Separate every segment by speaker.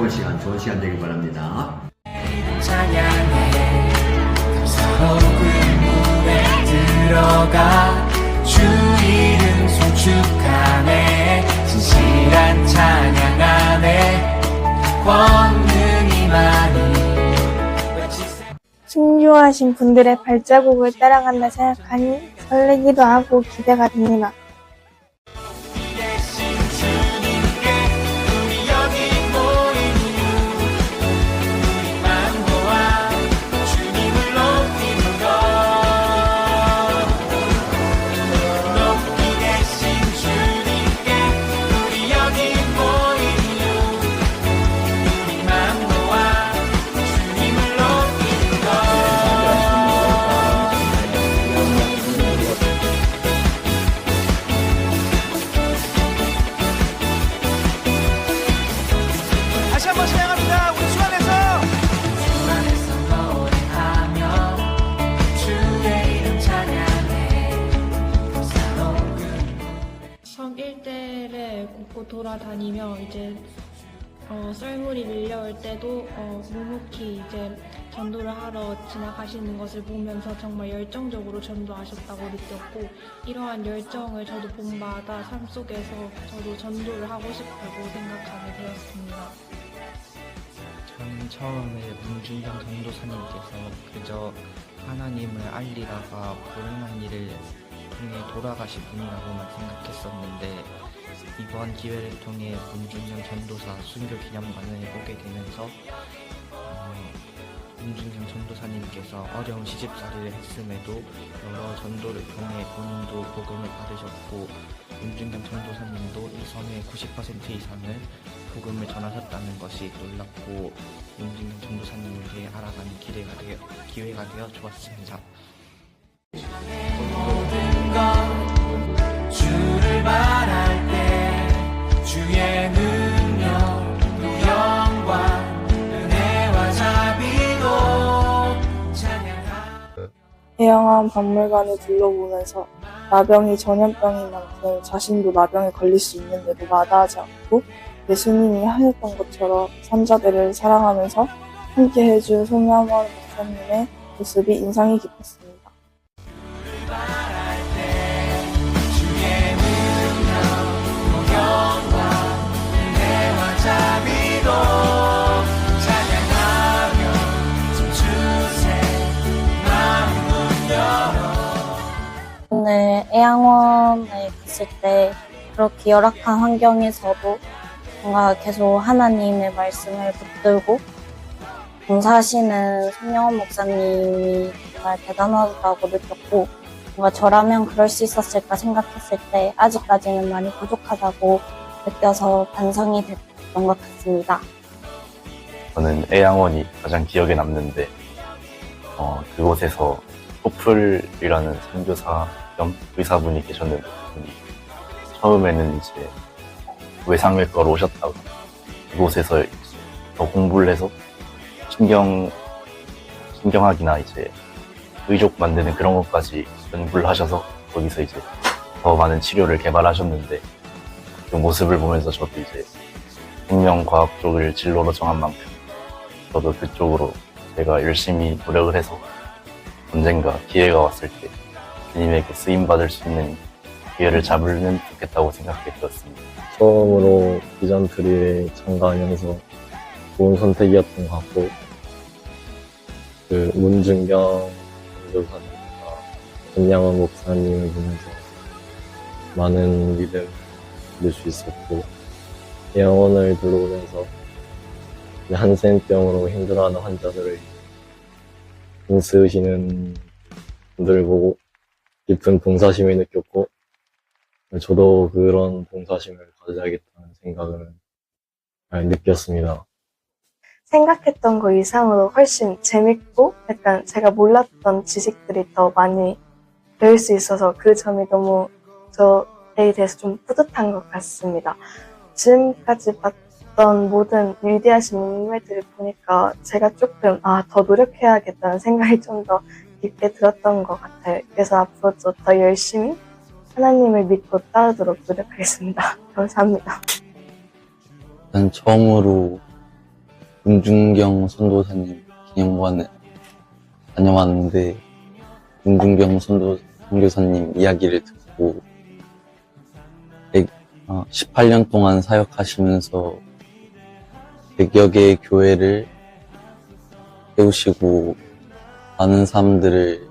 Speaker 1: 즐거운 시간, 좋은 시간 되길 바랍니다.
Speaker 2: 순교하신 분들의 발자국을 따라간다 생각하니 설레기도 하고 기대가 됩니다.
Speaker 3: 이제 어, 썰물이 밀려올 때도 어, 묵묵히 이제 전도를 하러 지나가시는 것을 보면서 정말 열정적으로 전도하셨다고 느꼈고 이러한 열정을 저도 본받아 삶 속에서 저도 전도를 하고 싶다고 생각하게 되었습니다.
Speaker 4: 저는 처음에 문준영 전도사님께서 그저 하나님을 알리다가 불행한 일을 통해 돌아가신 분이라고만 생각했었는데 이번 기회를 통해 문준영 전도사 순교 기념관을 보게 되면서 어, 문준영 전도사님께서 어려운 시집살이를 했음에도 여러 전도를 통해 본인도 복음을 받으셨고 문준경 전도사님도 이 섬의 90% 이상을 복음을 전하셨다는 것이 놀랍고 문준경 전도사님에게 알아가는 기회가 되어 좋았습니다.
Speaker 2: 대형한 박물관을 둘러보면서 나병이 전염병인 만큼 자신도 나병에 걸릴 수 있는 데도 마다하지 않고 예수님이 하셨던 것처럼 산자들을 사랑하면서 함께 해준 소명원 목사님의 모습이 인상이 깊었습니다.
Speaker 5: 애양원에 갔을 때 그렇게 열악한 환경에서도 뭔가 계속 하나님의 말씀을 붙들고 봉사하시는 손영원 목사님이 정말 대단하다고 느꼈고 뭔가 저라면 그럴 수 있었을까 생각했을 때 아직까지는 많이 부족하다고 느껴서 반성이 됐던 것 같습니다.
Speaker 6: 저는 애양원이 가장 기억에 남는데 어, 그곳에서 토플이라는 선교사 겸 의사분이 계셨는데 처음에는 이제 외상외과로 오셨다가 그곳에서 이제 더 공부를 해서 신경 신경학이나 이제 의족 만드는 그런 것까지 연구를 하셔서 거기서 이제 더 많은 치료를 개발하셨는데 그 모습을 보면서 저도 이제 생명과학 쪽을 진로로 정한 만큼 저도 그쪽으로 제가 열심히 노력을 해서 언젠가 기회가 왔을 때 주님에게 쓰임 받을 수 있는 기회를 잡으면 좋겠다고 생각하게 되었습니다.
Speaker 7: 처음으로 비전 트리에 참가하면서 좋은 선택이었던 것 같고 그 문준경 전도사님과 김양원 목사님을 보면서 많은 믿음 얻을 수 있었고 둘러보면서 이제 한센병으로 힘들어하는 환자들을 힘쓰시는 분들을 보고 깊은 봉사심을 느꼈고 저도 그런 봉사심을 가져야겠다는 생각을 잘 느꼈습니다.
Speaker 2: 생각했던 것 이상으로 훨씬 재밌고 약간 제가 몰랐던 지식들이 더 많이 배울 수 있어서 그 점이 너무 저에 대해서 좀 뿌듯한 것 같습니다. 지금까지 봤던 모든 위대하신 인물들을 보니까 제가 조금 아, 더 노력해야겠다는 생각이 좀 더 깊게 들었던 것 같아요. 그래서 앞으로도 더 열심히 하나님을 믿고 따르도록 노력하겠습니다. 감사합니다.
Speaker 7: 난 처음으로 문중경 선도사님 기념관에 다녀왔는데 문중경 선도 선교사님 이야기를 듣고 18년 동안 사역하시면서 100여 개의 교회를 세우시고 많은 사람들을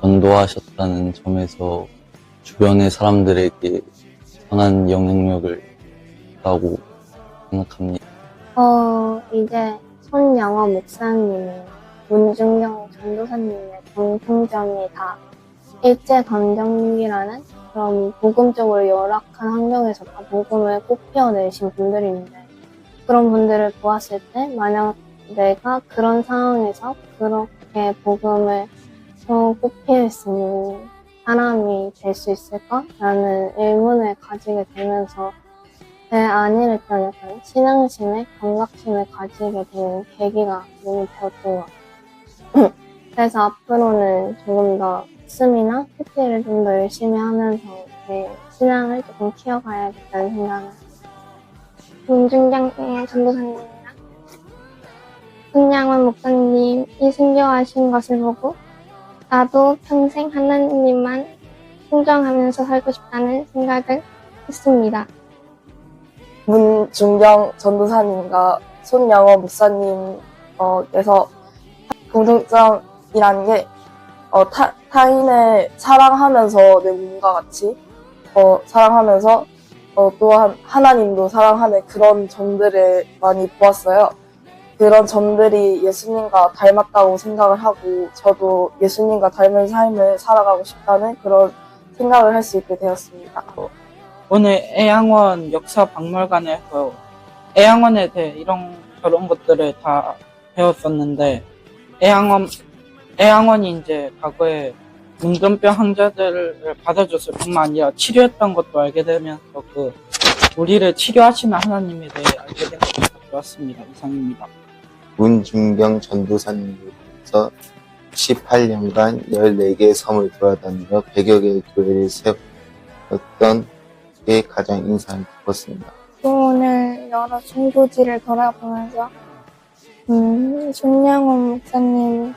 Speaker 7: 전도하셨다는 점에서 주변의 사람들에게 선한 영향력을 줬다고 생각합니다.
Speaker 5: 어, 이제 손영어 목사님이 문중경 전도사님의 공통점이 다 일제 감정기라는 그런 복음적으로 열악한 환경에서 다 복음을 꽃피워내신 분들인데 그런 분들을 보았을 때 만약 내가 그런 상황에서 그렇게 복음을 어, 꽃피울 수 있는 사람이 될 수 있을까 라는 의문을 가지게 되면서 제 했던 약간 신앙심에 감각심을 가지게 되는 계기가 너무 되었던 것 같아요. 그래서 앞으로는 조금 더 말씀이나 PT를 좀 더 열심히 하면서 제 신앙을 조금 키워가야겠다는 생각을 문중경 전도사님 손양원 목사님이 순교하신 것을 보고 나도 평생 하나님만 순종하면서 살고 싶다는 생각을 했습니다.
Speaker 2: 문중경 전도사님과 손영어 목사님께서 공통점이라는 게 어, 타, 타인을 사랑하면서 내 몸과 같이 어, 사랑하면서 어, 또한 하나님도 사랑하는 그런 점들을 많이 보았어요. 그런 점들이 예수님과 닮았다고 생각을 하고 저도 예수님과 닮은 삶을 살아가고 싶다는 그런 생각을 할 수 있게 되었습니다.
Speaker 8: 오늘 애양원 역사 박물관에서 애양원에 대해 이런 저런 것들을 다 배웠었는데 애양원 애양원이 이제 과거에 문전병 환자들을 받아줬을 뿐만 아니라 치료했던 것도 알게 되면서 그 우리를 치료하시는 하나님에 대해 알게 된 것도 좋았습니다. 이상입니다.
Speaker 9: 문중경 전도사님으로부터 18년간 14개의 섬을 돌아다니며 100여 개의 교회를 세웠던 게 가장 인상 깊었습니다.
Speaker 2: 또 오늘 여러 종교지를 돌아보면서 음, 손양원 목사님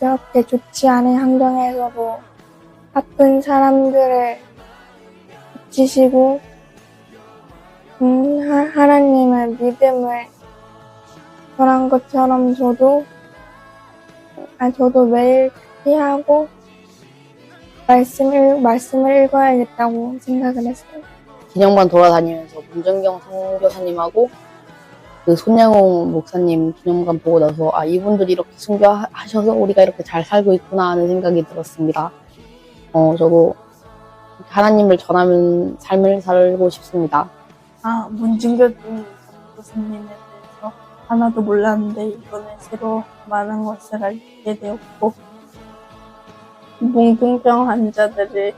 Speaker 2: 그렇게 좋지 않은 환경에서도 바쁜 사람들을 지시고 음, 하, 하나님의 믿음을 전한 것처럼 저도 아, 저도 매일 피하고 말씀을 말씀을 읽어야겠다고 생각을 했어요.
Speaker 10: 기념관 돌아다니면서 문정경 선교사님하고 그 손양홍 목사님 기념관 보고 나서 아 이분들이 이렇게 순교하셔서 우리가 이렇게 잘 살고 있구나 하는 생각이 들었습니다. 어 저도 하나님을 전하는 삶을 살고 싶습니다.
Speaker 2: 아, 문진교 교수님에 대해서 하나도 몰랐는데 이번에 새로 많은 것을 알게 되었고 몽둥병 환자들이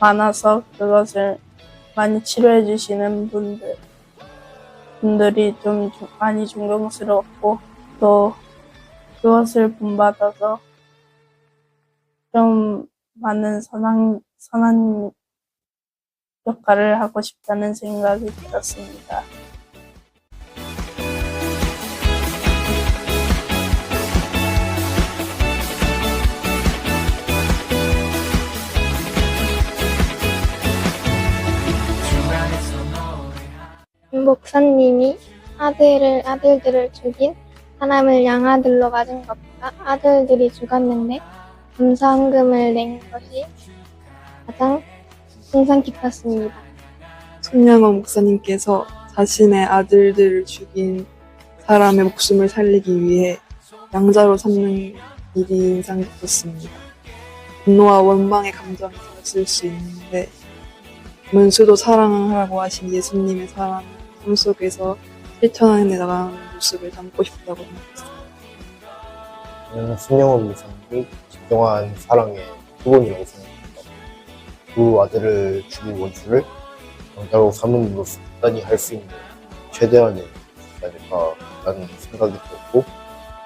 Speaker 2: 많아서 그것을 많이 치료해 주시는 분들 분들이 좀 조- 많이 존경스럽고 또 그것을 본받아서 좀 많은 선한 선한 역할을 하고 싶다는 생각이 들었습니다. 목사님이 아들을 아들들을 죽인 사람을 양아들로 맞은 것보다 아들들이 죽었는데 감사헌금을 낸 것이 가장 인상 깊었습니다.
Speaker 11: 손양원 목사님께서 자신의 아들들을 죽인 사람의 목숨을 살리기 위해 양자로 삼는 일이 인상 깊었습니다. 분노와 원망의 감정이 들었을 수 있는데 문수도 사랑하라고 하신 예수님의 사랑을 삶 속에서 실천하는 데 나가는 모습을 담고 싶다고 생각했습니다.
Speaker 12: 저는 손영원 목사님이 진정한 사랑의 표본이라고 생각합니다. 두 아들을 죽인 원수를 영자로 삼음으로써 단단히 할 수 있는 최대한의 아닐까라는 생각이 들었고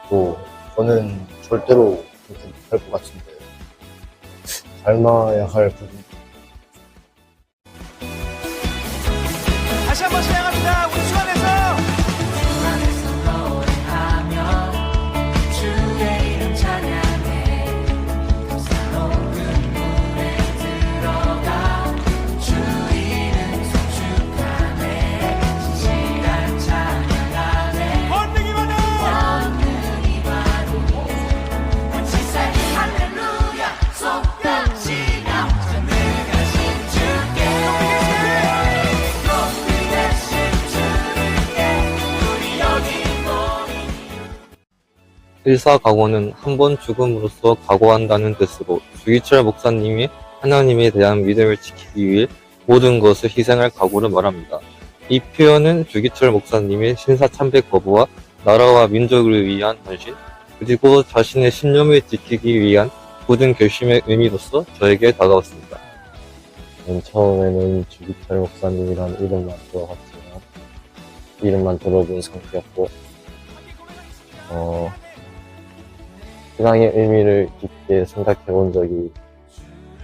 Speaker 12: 또 저는 절대로 그렇게 못할 것 같은데 닮아야 할 부분
Speaker 13: 다시
Speaker 7: 일사각오는 한 번 죽음으로써 각오한다는 뜻으로 주기철 목사님이 하나님에 대한 믿음을 지키기 위해 모든 것을 희생할 각오를 말합니다. 이 표현은 주기철 목사님의 신사참배 거부와 나라와 민족을 위한 헌신, 그리고 자신의 신념을 지키기 위한 굳은 결심의 의미로서 저에게 다가왔습니다. 처음에는 주기철 목사님이란 이름만 들어봤지만 이름만 들어본 상태였고 어, 신앙의 의미를 깊게 생각해 본 적이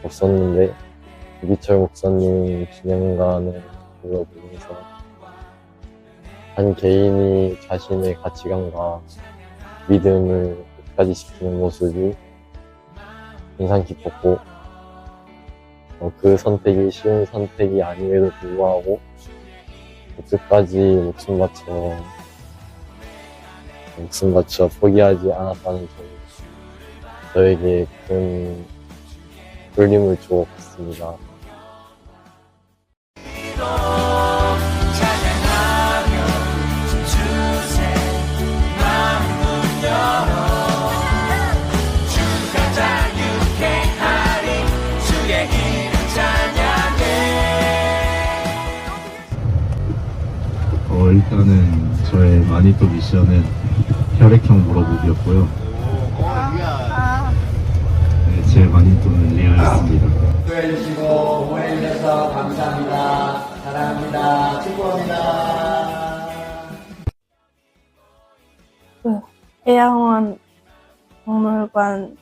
Speaker 7: 없었는데, 이기철 목사님 진행관을 들어보면서, 한 개인이 자신의 가치관과 믿음을 끝까지 지키는 모습이 인상 깊었고, 어, 그 선택이 쉬운 선택이 아님에도 불구하고, 끝까지 목숨 바쳐 목숨 바쳐 포기하지 않았다는 점이 저에게 큰 울림을 주었습니다.
Speaker 13: 어,
Speaker 14: 일단은 저의 마니또 미션은 혈액형 물어보기였고요. 네, 제 마니또는 리아였습니다.
Speaker 1: 해주시고 후원해주셔서 감사합니다. 사랑합니다. 축복합니다.
Speaker 2: 해양원 박물관에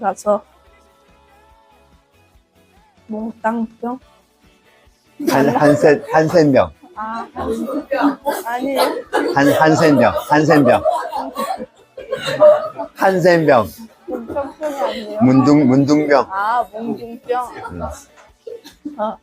Speaker 2: 가서 몽땅병?
Speaker 9: 한, 한센, 한센병.
Speaker 2: 아, 아니,
Speaker 9: 한, 한센병. 한센병. 한센병.
Speaker 2: 아니에요?
Speaker 9: 문둥, 문둥병.
Speaker 2: 아, 몽둥병.
Speaker 9: 음.
Speaker 2: 어,